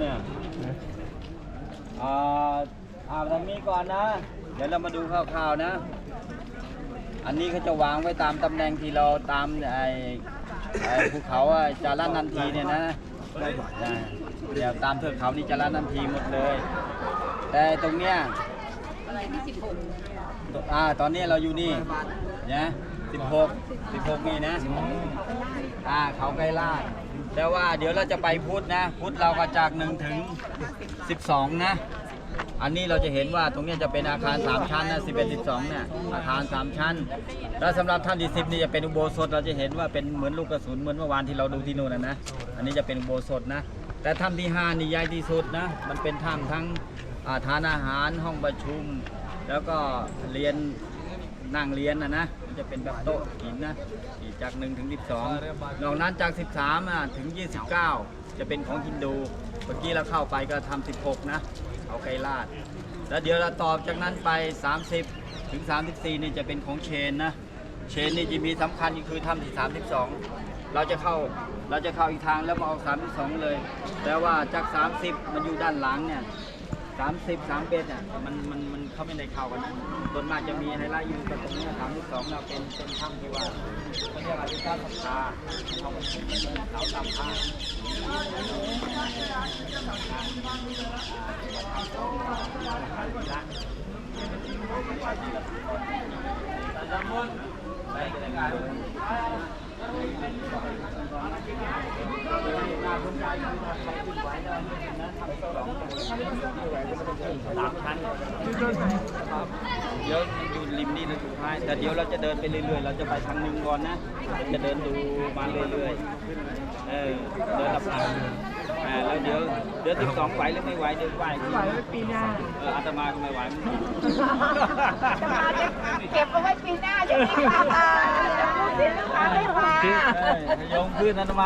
เนี่ยอ่าอ่าทางนี้ก่อนนะ เดี๋ยวเรามาดูคร่าวๆนะ อันนี้เขาจะวางไว้ตามตำแหน่งที่เราตามไอ้ไอ้ภูเขาอะจารันนันทีเนี่ยนะนะเดี๋ยวตามเทือกเขานี่จารันนันทีหมดเลย แต่ตรงเนี้ยอ่าตอนนี้เราอยู่นี่นะสิบหกสิบหกนี่นะอ่าเขาไกลลาด แต่ว่าเดี๋ยวเราจะไปพุทธนะ พุทธเราก็จากหนึ่งถึงสิบสองนะ อันนี้เราจะเห็นว่าตรงนี้จะเป็นอาคาร 3 ชั้นนะ11 12เนี่ยอาคาร 3 ชั้น แล้วสำหรับท่านที่10นี่จะเป็นอุโบสถเราจะเห็นว่าเป็นเหมือนลูกกระสุนเหมือนเมื่อวานที่เราดูที่นู่นนะนะอันนี้จะเป็นอุโบสถนะ แต่ถ้ำที่5นี่ใหญ่ที่สุดนะมันเป็นถ้ำทั้งทานอาหารห้องประชุม แล้วก็เรียน นั่งเรียนนะนะมันจะเป็นแบบโต๊ะหินนะอีกจาก1ถึง12นอกนั้นจาก 13อะถึง 29 จะเป็นของฮินดูเมื่อกี้เราเข้าไปก็ทำ16 นะ เอาไกรลาด แล้วเดี๋ยวเราตอบจากนั้นไป 30 ถึง 34 นี่จะเป็นของเชนนะเชนนี่จะมีสำคัญอีกคือถ้ำที่ 32 เราจะเข้าเราจะเข้าอีกทางแล้วมาเอา32 เลย แต่ว่าจาก 30 มันอยู่ด้านหลังเนี่ย 30 31เนี่ยมันมันมันเขาไม่ได้เข้ากันนะส่วนมากจะมีไฮไลท์อยู่กับตรงนี้32เราเป็นเป็นถ้ำที่ว่าเขาเรียกว่าที่เจ้าศรัทธาเขาเป็นเขาตามผ้า สามชั้นเดี๋ยวมันอยู่ริมนี่นะสุดท้าย แต่เดี๋ยวเราจะเดินไปเรื่อยๆ เราจะไปทางหนึ่งก่อนนะเราจะเดินดูมาเรื่อยๆ เออ เดินลับทางอ่าแล้วเดี๋ยวเดือนสิบสองไหวหรือไม่ไหวเดี๋ยวไหวไหวปีหน้า เอออาตมาก็ไม่ไหวเหมือนกันจะมาจะเก็บเอาไว้ปีหน้าอย่างนี้ค่ะจะพูดสิลูกค้าไม่มาเออโยมขึ้นอาตมา